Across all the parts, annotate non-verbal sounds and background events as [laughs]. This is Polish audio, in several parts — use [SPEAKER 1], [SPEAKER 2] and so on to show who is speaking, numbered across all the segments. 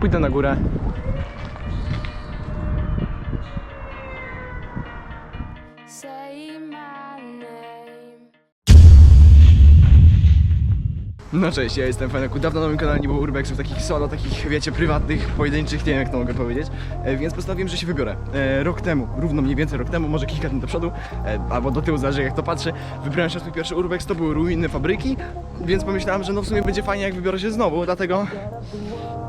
[SPEAKER 1] Pójdę na górę.
[SPEAKER 2] Say my
[SPEAKER 1] No cześć, ja jestem Feneku. Dawno na moim kanale nie było urbexów, takich solo, takich wiecie, prywatnych, pojedynczych, nie wiem jak to mogę powiedzieć. E, więc postanowiłem, że się wybiorę. E, rok temu, równo mniej więcej rok temu, może kilka dni do przodu, e, albo do tyłu, zależy jak to patrzę, wybrałem się na swój pierwszy urbex, to były ruiny fabryki, więc pomyślałem, że no w sumie będzie fajnie jak wybiorę się znowu, dlatego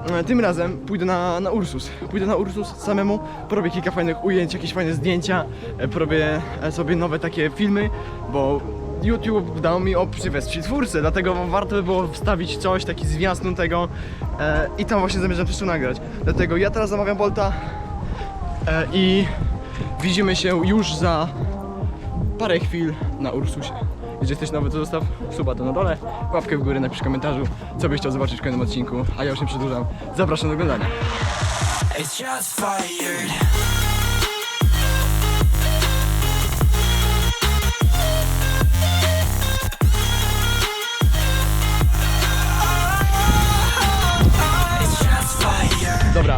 [SPEAKER 1] e, tym razem pójdę na, na Ursus. Pójdę na Ursus samemu, porobię kilka fajnych ujęć, jakieś fajne zdjęcia, e, porobię e, sobie nowe takie filmy, bo YouTube dał mi opcję wesprzeć twórcę, dlatego warto by było wstawić coś, taki zwiastun tego e, i tam właśnie zamierzam wszystko nagrać. Dlatego ja teraz zamawiam Bolta e, i widzimy się już za parę chwil na Ursusie. Jeżeli jesteś nowy, to zostaw suba to na dole, łapkę w górę, napisz w komentarzu, co byś chciał zobaczyć w kolejnym odcinku, a ja już nie przedłużam. Zapraszam do oglądania.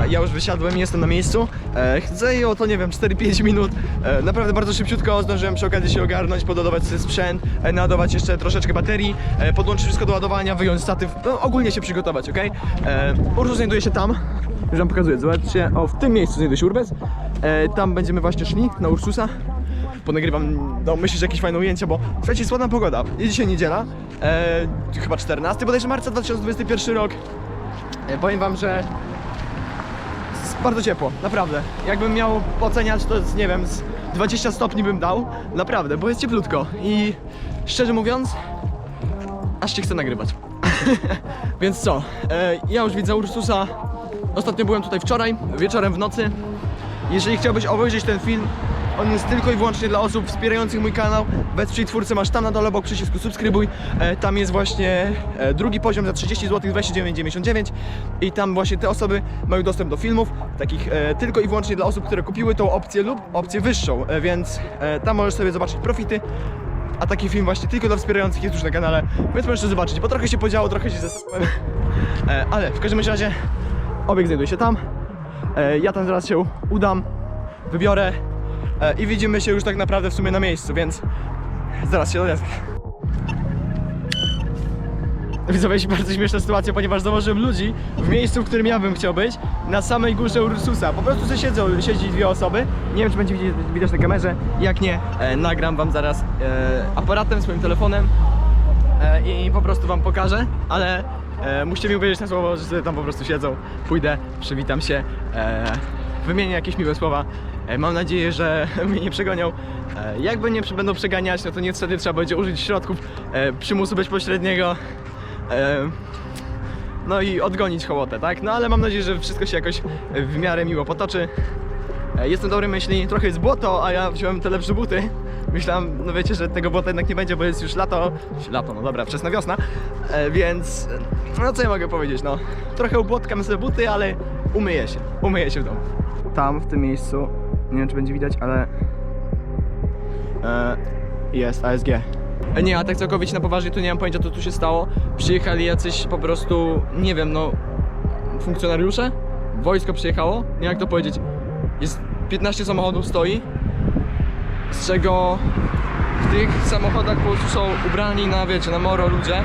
[SPEAKER 1] Ja już wysiadłem, jestem na miejscu. E, zajęło to, nie wiem, 4-5 minut. E, naprawdę bardzo szybciutko zdążyłem przy okazji się ogarnąć, pododawać sobie sprzęt, e, naładować jeszcze troszeczkę baterii, e, podłączyć wszystko do ładowania, wyjąć statyw, no ogólnie się przygotować, ok? E, Ursus znajduje się tam. Już wam pokazuję, zobaczcie, o w tym miejscu znajduje się Urbez. E, tam będziemy właśnie szli, na Ursusa. Ponagrywam, no myślę, że jakieś fajne ujęcia, bo słuchajcie, jest ładna pogoda. Jest dzisiaj niedziela, e, chyba 14 bodajże marca 2021 rok. E, powiem wam, że bardzo ciepło, naprawdę. Jakbym miał oceniać, to jest, nie wiem, z 20 stopni bym dał. Naprawdę, bo jest cieplutko. I szczerze mówiąc, aż się chce nagrywać. [laughs] Więc co? E, ja już widzę Ursusa. Ostatnio byłem tutaj wczoraj, wieczorem w nocy. Jeżeli chciałbyś obejrzeć ten film, on jest tylko i wyłącznie dla osób wspierających mój kanał. Wesprzyj twórcę masz tam na dole obok przycisku subskrybuj. E, tam jest właśnie e, drugi poziom za 30 zł 29,99 i tam właśnie te osoby mają dostęp do filmów, takich e, tylko i wyłącznie dla osób, które kupiły tą opcję lub opcję wyższą, e, więc e, tam możesz sobie zobaczyć profity. A taki film właśnie tylko dla wspierających jest już na kanale, więc możesz to zobaczyć, bo trochę się podziało, trochę się zesłałem. E, ale w każdym razie obiekt znajduje się tam. E, ja tam zaraz się udam, wybiorę i widzimy się już tak naprawdę w sumie na miejscu, więc zaraz się odezwę. Widzowie, bardzo śmieszna sytuacja, ponieważ zauważyłem ludzi w miejscu, w którym ja bym chciał być, na samej górze Ursusa. Po prostu sobie siedzą, siedzi dwie osoby. Nie wiem, czy będzie widać, na kamerze. Jak nie, e, nagram wam zaraz e, aparatem, swoim telefonem e, i po prostu wam pokażę, ale e, musicie mi uwierzyć na słowo, że sobie tam po prostu siedzą. Pójdę, przywitam się, e, wymienię jakieś miłe słowa. E, mam nadzieję, że [laughs] mnie nie przegonią. E, jakby nie będą przeganiać, no to niestety trzeba będzie użyć środków e, przymusu bezpośredniego. No i odgonić hołotę, tak? No ale mam nadzieję, że wszystko się jakoś w miarę miło potoczy. Jestem dobrej myśli, trochę jest błoto, a ja wziąłem te lepsze buty. Myślałem, no wiecie, że tego błota jednak nie będzie, bo jest już lato. Lato, no dobra, wczesna wiosna. Więc, no co ja mogę powiedzieć, no. Trochę ubłotkam sobie buty, ale umyję się. Umyję się w domu. Tam, w tym miejscu, nie wiem czy będzie widać, ale e, jest ASG. E, Nie, a tak całkowicie na poważnie to nie mam pojęcia co tu się stało. Przyjechali jacyś po prostu, nie wiem, no funkcjonariusze? Wojsko przyjechało? Nie jak to powiedzieć. Jest 15 samochodów stoi, z czego w tych samochodach po prostu są ubrani na, wiecie, na moro ludzie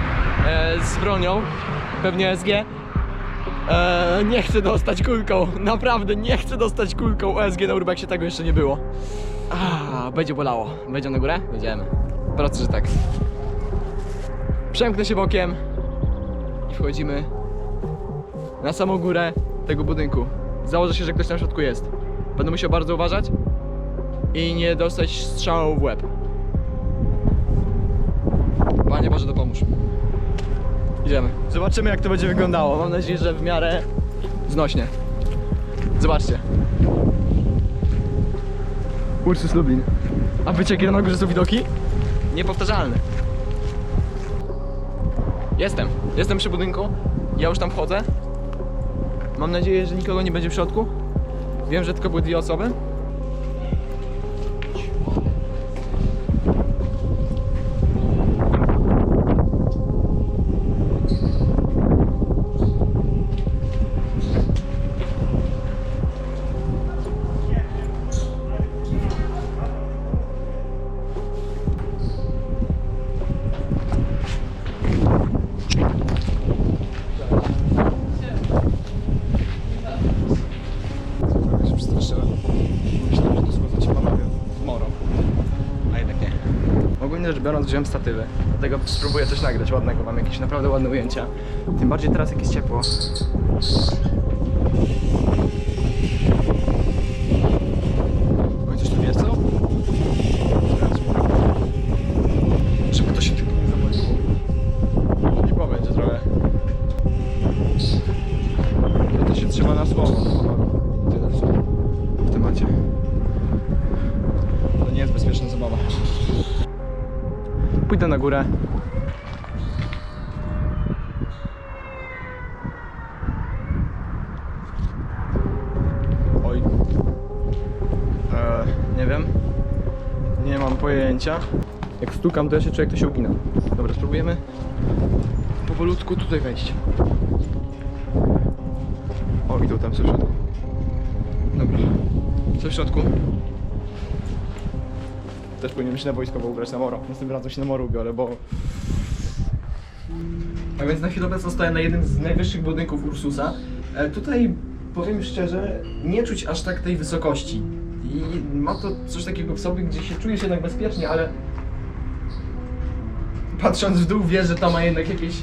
[SPEAKER 1] e, z bronią, pewnie SG. E, nie chcę dostać kulką, naprawdę nie chcę dostać kulką OSG na Urbexie, tego jeszcze nie było. Będzie bolało. Będzie na górę? Będziemy. Proste, że tak. Przemknę się bokiem i wchodzimy na samą górę tego budynku. Założę się, że ktoś w środku jest. Będę musiał bardzo uważać i nie dostać strzału w łeb. Panie Boże, dopomóż. Idziemy. Zobaczymy, jak to będzie wyglądało. Mam nadzieję, że w miarę znośnie. Zobaczcie. Ursus Lublin. A wiecie, jakie na górze są widoki? Niepowtarzalne. Jestem. Jestem przy budynku. Ja już tam wchodzę. Mam nadzieję, że nikogo nie będzie w środku. Wiem, że tylko były dwie osoby. Biorąc wziąłem statywy. Dlatego spróbuję coś nagrać ładnego, mam jakieś naprawdę ładne ujęcia. Tym bardziej teraz jak jest ciepło. Oj, coś tu jest, co? Żeby to się tylko nie zapaliło. Lipo będzie trochę. No to się trzyma na słowo. Ty zawsze w temacie. To nie jest bezpieczna zabawa. Pójdę na górę. Oj. Eee, nie wiem. Nie mam pojęcia. Jak stukam, to ja się czuję, jak to się ugina. Dobra, spróbujemy powolutku tutaj wejść. O, idą tam co w środku. Dobra. Co w środku? Też powinienem się na wojskowo ubrać na moro. Następnym razem się na moro ubiorę, bo... A więc na chwilę obecną stoję na jednym z najwyższych budynków Ursusa. E, tutaj, powiem szczerze, nie czuć aż tak tej wysokości. I ma to coś takiego w sobie, gdzie się czuje się jednak bezpiecznie, ale... Patrząc w dół, wiesz, że to ma jednak jakieś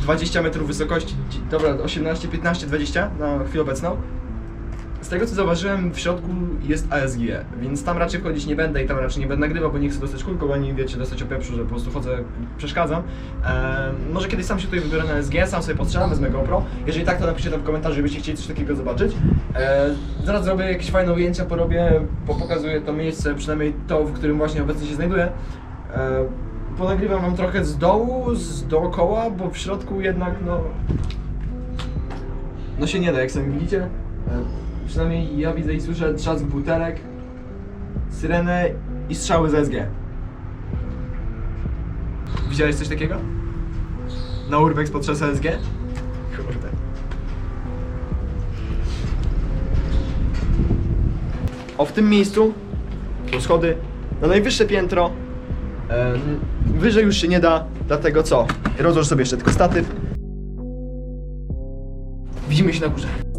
[SPEAKER 1] 20 metrów wysokości. Ci- Dobra, 18, 15, 20 na chwilę obecną. Z tego co zauważyłem, w środku jest ASG, więc tam raczej wchodzić nie będę i tam raczej nie będę nagrywał, bo nie chcę dostać kulką, ani wiecie, dostać opieprzu, że po prostu chodzę, przeszkadzam. Eee, może kiedyś sam się tutaj wybiorę na ASG, sam sobie postrzelam, wezmę GoPro. Jeżeli tak, to napiszcie tam w komentarzu, żebyście chcieli coś takiego zobaczyć. Eee, zaraz zrobię jakieś fajne ujęcia, porobię, bo pokazuję to miejsce, przynajmniej to, w którym właśnie obecnie się znajduję. Eee, ponagrywam wam trochę z dołu, z dookoła, bo w środku jednak no... No się nie da, jak sami widzicie. E, Przynajmniej ja widzę i słyszę trzask butelek, syrenę i strzały z SG. Widziałeś coś takiego? Na Urbex podczas SG? Kurde. O, w tym miejscu są schody na najwyższe piętro. Wyżej już się nie da, dlatego co? Rozłóż sobie jeszcze tylko statyw. Widzimy się na górze.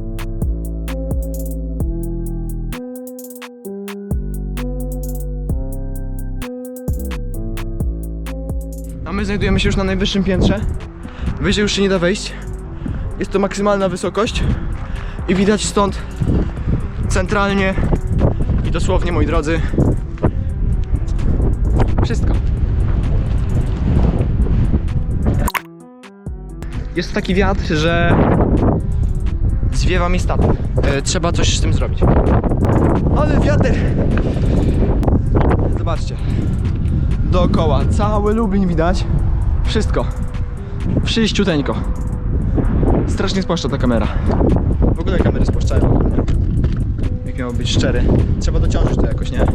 [SPEAKER 1] My znajdujemy się już na najwyższym piętrze. Wyżej już się nie da wejść. Jest to maksymalna wysokość i widać stąd centralnie i dosłownie, moi drodzy, wszystko. Jest taki wiatr, że zwiewa mi statek. Trzeba coś z tym zrobić. Ale wiatr! Zobaczcie. Dookoła. Cały Lublin widać. Wszystko. Wszyściuteńko. Strasznie spłaszcza ta kamera. W ogóle kamery spłaszczają. Jak miało być szczery. Trzeba dociążyć to jakoś, nie?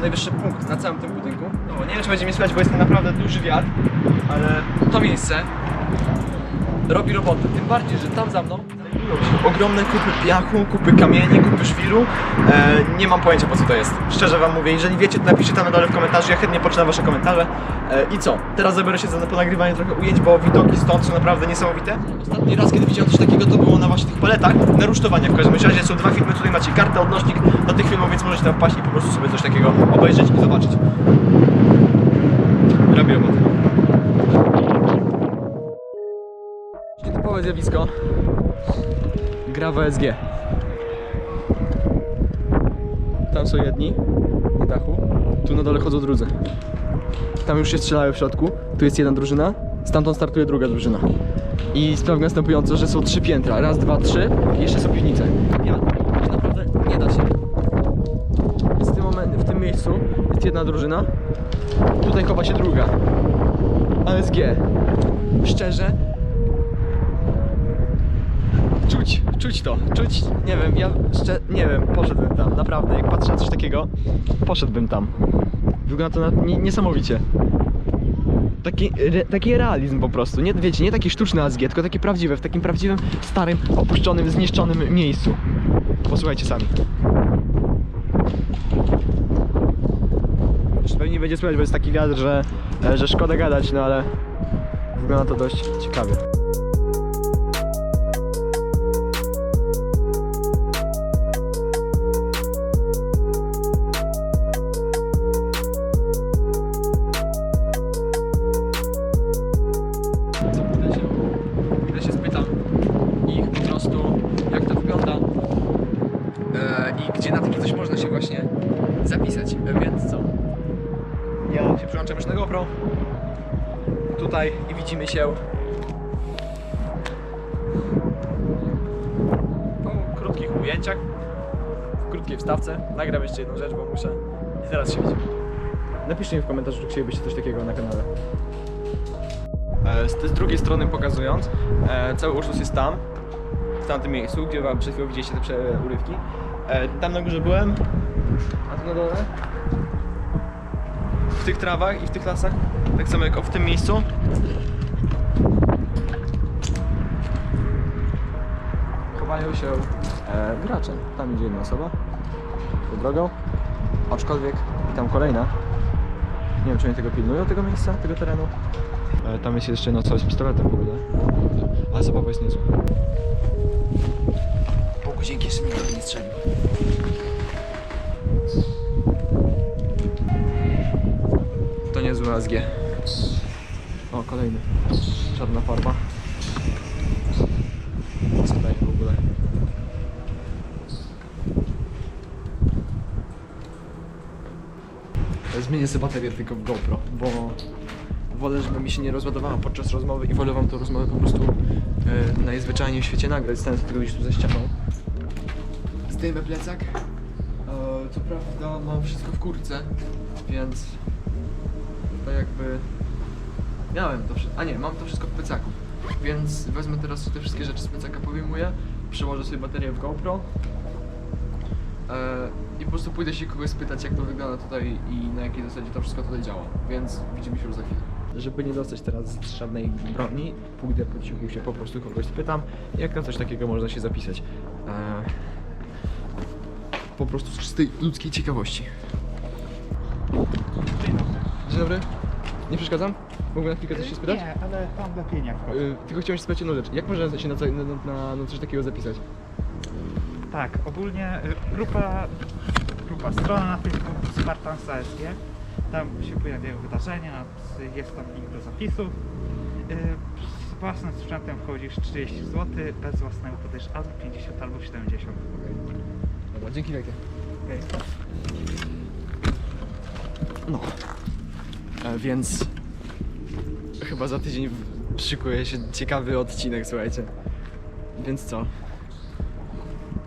[SPEAKER 1] Najwyższy punkt na całym tym budynku. No, nie wiem, czy będzie mnie słychać, bo jest naprawdę duży wiatr, ale to miejsce robi robotę. Tym bardziej, że tam za mną ogromne kupy piachu, kupy kamieni, kupy szwiru. E, nie mam pojęcia po co to jest. Szczerze wam mówię, jeżeli wiecie, to napiszcie tam na dole w komentarzu, ja chętnie poczytam wasze komentarze. E, I co? Teraz zabiorę się za ponagrywanie trochę ujęć, bo widoki stąd są naprawdę niesamowite. Ostatni raz, kiedy widziałem coś takiego, to było na właśnie tych paletach, na rusztowaniach. W każdym razie są dwa filmy, tutaj macie kartę, odnośnik do tych filmów, więc możecie tam wpaść i po prostu sobie coś takiego obejrzeć i zobaczyć. Robię robotę. Typowe zjawisko. Gra w ESG. Tam są jedni na dachu, tu na dole chodzą drudzy. Tam już się strzelają w środku, tu jest jedna drużyna, stamtąd startuje druga drużyna. I sprawa następująca, że są trzy piętra, raz, dwa, trzy i jeszcze są piwnice. Ja, naprawdę nie da się. W tym momencie, w tym miejscu jest jedna drużyna, tutaj chowa się druga. ASG. Szczerze, czuć, czuć to, czuć, nie wiem, ja szczerze, nie wiem, poszedłbym tam, naprawdę, jak patrzę na coś takiego, poszedłbym tam. Wygląda to na, nie, niesamowicie. Taki, re, taki realizm po prostu, nie, wiecie, nie taki sztuczny ASG, tylko taki prawdziwy, w takim prawdziwym, starym, opuszczonym, zniszczonym miejscu. Posłuchajcie sami. nie będzie słychać, bo jest taki wiatr, że, e, że szkoda gadać, no ale wygląda to dość ciekawie. Tutaj i widzimy się po krótkich ujęciach, w krótkiej wstawce. Nagram jeszcze jedną rzecz, bo muszę i zaraz się widzimy. Napiszcie mi w komentarzu, czy chcielibyście coś takiego na kanale. E, Z, z drugiej strony pokazując, e, cały Ursus jest tam, w tamtym miejscu, gdzie wam przed chwilą widzieliście te urywki. E, tam na górze byłem, a tu na dole? W tych trawach i w tych lasach, tak samo jak o w tym miejscu. Chowają się e, gracze. Tam idzie jedna osoba, tą drogą, aczkolwiek i tam kolejna. Nie wiem, czy oni tego pilnują, tego miejsca, tego terenu. E, tam jest jeszcze no coś z pistoletem w ogóle. Ale zabawa jest niezła. Bogu dzięki, jeszcze nikt nie strzelił. To niezły ASG. O, kolejny. Czarna farba. Co daje w ogóle? Zmienię sobie baterię tylko w GoPro, bo wolę, żeby mi się nie rozładowała podczas rozmowy i wolę wam tą rozmowę po prostu e, najzwyczajniej w świecie nagrać, stając tylko gdzieś tu ze ścianą. Zdejmę plecak. E, co prawda mam wszystko w kurce, więc to jakby miałem to wszystko. A nie, mam to wszystko w plecaku. Więc wezmę teraz te wszystkie rzeczy z plecaka, powyjmuję, przełożę sobie baterię w GoPro e, i po prostu pójdę się kogoś spytać, jak to wygląda tutaj i na jakiej zasadzie to wszystko tutaj działa. Więc widzimy się już za chwilę. Żeby nie dostać teraz żadnej broni, pójdę po cichu się po prostu kogoś spytam, jak na coś takiego można się zapisać. E, po prostu z czystej ludzkiej ciekawości. Dzień dobry. Nie przeszkadzam? Mogę na chwilkę coś się spytać?
[SPEAKER 3] Nie, ale tam lepiej nie wchodzi.
[SPEAKER 1] Y, tylko chciałem się spytać jedną rzecz. Jak można się na, co, na, na, na coś takiego zapisać?
[SPEAKER 3] Tak, ogólnie y, grupa, grupa strona na Facebooku Spartans ASG. Tam się pojawiają wydarzenia, jest tam link do zapisu. Y, Z własnym sprzętem wchodzisz 30 zł, bez własnego podejść albo 50 albo 70.
[SPEAKER 1] Dobra, dzięki wielkie.
[SPEAKER 3] Okej.
[SPEAKER 1] No. E, więc chyba za tydzień szykuje się ciekawy odcinek, słuchajcie. Więc co?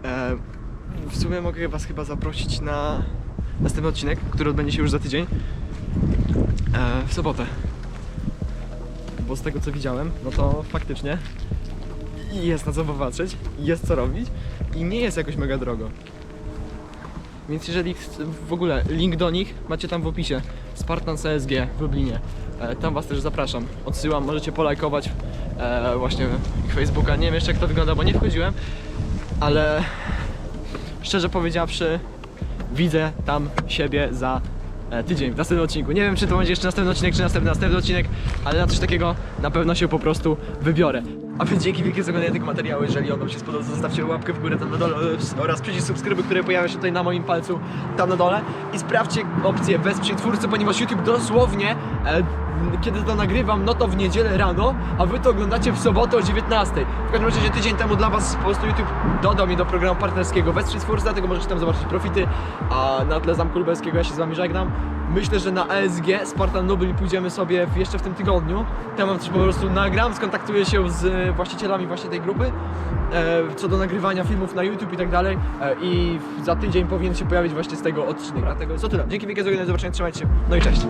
[SPEAKER 1] E, w sumie mogę was chyba zaprosić na następny odcinek, który odbędzie się już za tydzień. E, w sobotę. Bo z tego co widziałem, no to faktycznie jest na co popatrzeć, jest co robić i nie jest jakoś mega drogo. Więc jeżeli w ogóle link do nich macie tam w opisie. Spartan CSG w Lublinie. E, tam was też zapraszam. Odsyłam, możecie polajkować e, właśnie ich Facebooka. Nie wiem jeszcze jak to wygląda, bo nie wchodziłem, ale szczerze powiedziawszy, widzę tam siebie za tydzień w następnym odcinku. Nie wiem, czy to będzie jeszcze następny odcinek, czy następny, następny odcinek, ale na coś takiego na pewno się po prostu wybiorę. A więc dzięki wielkie za oglądanie tego materiału. Jeżeli on Wam się spodobał, zostawcie łapkę w górę tam na dole e, oraz przycisk subskrybuj, który pojawia się tutaj na moim palcu tam na dole. I sprawdźcie opcję wesprzyj twórcę, ponieważ YouTube dosłownie, e, kiedy to nagrywam, no to w niedzielę rano, a Wy to oglądacie w sobotę o 19. W każdym razie tydzień temu dla Was po prostu YouTube dodał mnie do programu partnerskiego Wesprzyj twórcę, dlatego możecie tam zobaczyć profity, a na tle Zamku Lubelskiego ja się z Wami żegnam. Myślę, że na ESG Spartan Noble pójdziemy sobie jeszcze w tym tygodniu. Tam wam też po prostu nagram, skontaktuję się z e, właścicielami właśnie tej grupy e, co do nagrywania filmów na YouTube i tak dalej. E, I za tydzień powinien się pojawić właśnie z tego odcinek. Dlatego co tyle. Dzięki wielkie za oglądanie, zobaczenia, trzymajcie się. No i cześć.